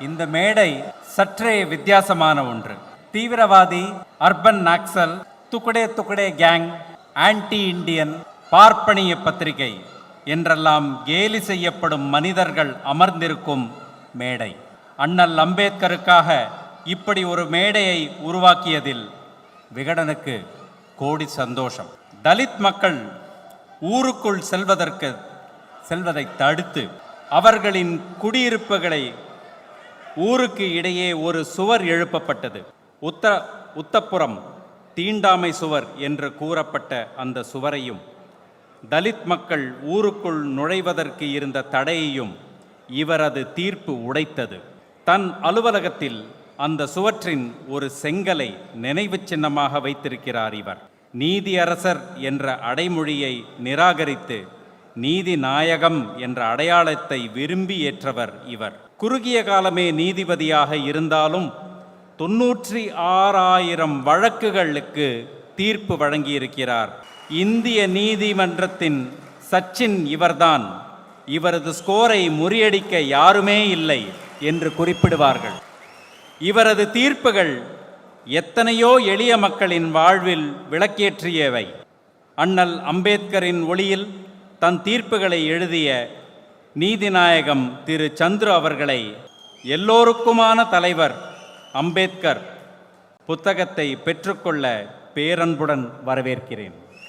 இந்த மேடை சற்றே வித்தியாசமான ஒன்று. தீவிரவாதி urban naxal tukde tukde gang anti Indian பார்ப்பனிய பத்திரிகை என்றெல்லாம் கேலி செய்யப்படும் மனிதர்கள் அமர்ந்திருக்கும் மேடை. அண்ணல் அம்பேத்கருக்காக இப்படி ஒரு மேடையை உருவாக்கியதில் விகடனுக்கு கோடி சந்தோஷம். தலித் மக்கள் ஊருக்குள் செல்வதற்கு செல்வதை தடுத்து அவர்களின் குடியிருப்புகளை ஊருக்கு இடையே ஒரு சுவர் எழுப்பப்பட்டது. உத்த உத்தப்புறம் தீண்டாமை சுவர் என்று கூறப்பட்ட அந்த சுவரையும் தலித் மக்கள் ஊருக்குள் நுழைவதற்கு இருந்த தடையையும் இவரது தீர்ப்பு உடைத்தது. தன் அலுவலகத்தில் அந்த சுவற்றின் ஒரு செங்கலை நினைவுச் சின்னமாக வைத்திருக்கிறார் இவர். நீதியரசர் என்ற அடைமொழியை நிராகரித்து நீதி நாயகம் என்ற அடையாளத்தை விரும்பி ஏற்றவர் இவர். குறுகிய காலமே நீதிபதியாக இருந்தாலும் தொன்னூற்றி ஆறாயிரம் வழக்குகளுக்கு தீர்ப்பு வழங்கியிருக்கிறார். இந்திய நீதிமன்றத்தின் சச்சின் இவர்தான். இவரது ஸ்கோரை முறியடிக்க யாருமே இல்லை என்று குறிப்பிடுவார்கள். இவரது தீர்ப்புகள் எத்தனையோ எளிய மக்களின் வாழ்வில் விளக்கேற்றியவை. அண்ணல் அம்பேத்கரின் ஒளியில் தன் தீர்ப்புகளை எழுதிய நீதிநாயகம் திரு சந்துரு அவர்களை எல்லோருக்குமான தலைவர் அம்பேத்கர் புத்தகத்தை பெற்றுக்கொள்ள பேரன்புடன் வரவேற்கிறேன்.